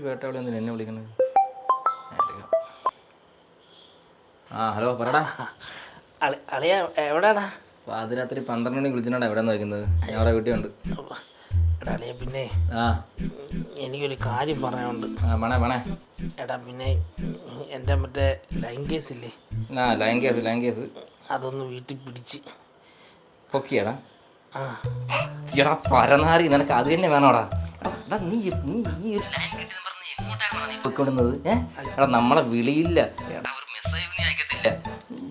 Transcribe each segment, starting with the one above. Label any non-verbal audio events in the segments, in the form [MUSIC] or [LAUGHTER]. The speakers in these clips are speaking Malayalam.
ഈ വേട്ടവിളി എന്തിനാ എന്നെ എടുക്കാം. ആ ഹലോ പറടാ. അളി- അളിയ എവിടെയാടാ പാതിരാത്രി പന്ത്രണ്ട് മണി വിളിച്ചിട്ടാണ് എവിടെ നിന്ന് വയ്ക്കുന്നത് ഞാൻ അവിടെ വീട്ടിലുണ്ട്. എടാ അളിയ പിന്നെ ആ. എനിക്കൊരു കാര്യം പറയാനുണ്ട്. ആ പണേ പണേ എടാ പിന്നെ എന്റെ മറ്റേ ലൈൻ കേസ് ഇല്ലേ ആ ലൈൻ കേസ് ലൈൻ കേസ്. അതൊന്ന് വീട്ടിൽ പിടിച്ച്. പൊക്കിയടാ. ആ. എടാ പരനാറി നിനക്ക് അത് തന്നെ വേണോടാ. എടാ നീ നീ ഈ ഒരു ലൈൻ കിട്ടി പൊയ്ക്കൊണ്ടുന്നത് എടാ നമ്മളെ വിളിയില്ല. എടാ ഒരു മെസ്സേജ് നീ അയക്കത്തില്ല.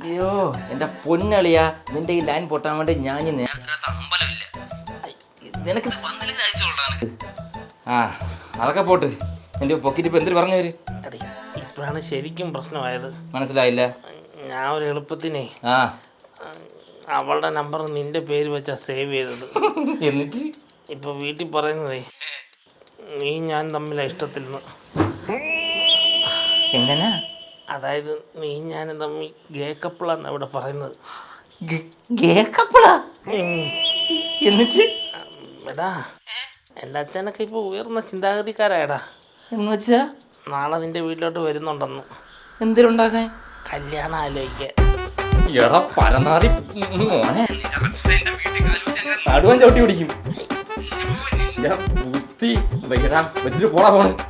അയ്യോ എന്റെ പൊന്നളിയാ നിന്റെ ഈ ലൈൻ പൊട്ടാൻ വേണ്ടി ഞാൻ നേരത്തെ അമ്പലമില്ല നിനക്ക് വന്നില്ല ആ അതൊക്കെ പോട്ട്. എന്റെ പൊക്കിട്ട് ഇപ്പം എന്തിനു പറഞ്ഞു ഇപ്പോഴാണ് ശരിക്കും പ്രശ്നമായത്. മനസ്സിലായില്ല. ഞാൻ ഒരു എളുപ്പത്തിനെ ആ. അവളുടെ നമ്പർ നിന്റെ പേര് വെച്ചാ സേവ് ചെയ്തത്. [LAUGHS] എന്നിട്ട്? ഇപ്പൊ വീട്ടിൽ പറയുന്നതേ നീ ഞാൻ തമ്മിലാ ഇഷ്ടത്തിൽ നിന്ന് എങ്ങനെ അതായത് നീ ഞാനും തമ്മിൽ ഗേക്കപ്പിളാന്ന് അവിടെ പറയുന്നത്. കേക്കപ്പളാ എന്നിട്ട്? എടാ എന്റെ അച്ഛനൊക്കെ ഇപ്പോൾ ഉയർന്ന ചിന്താഗതിക്കാരായടാ. എന്ന് വെച്ചാ? നാളെ നിന്റെ വീട്ടിലോട്ട് വരുന്നുണ്ടെന്ന്. എന്തിനുണ്ടാക്കാൻ? കല്യാണം ആലോചിക്കാൻ എടാ പരനാറി മോനെ. നടുവൻ ചവിട്ടി പിടിക്കും. ബുദ്ധി. പോണ്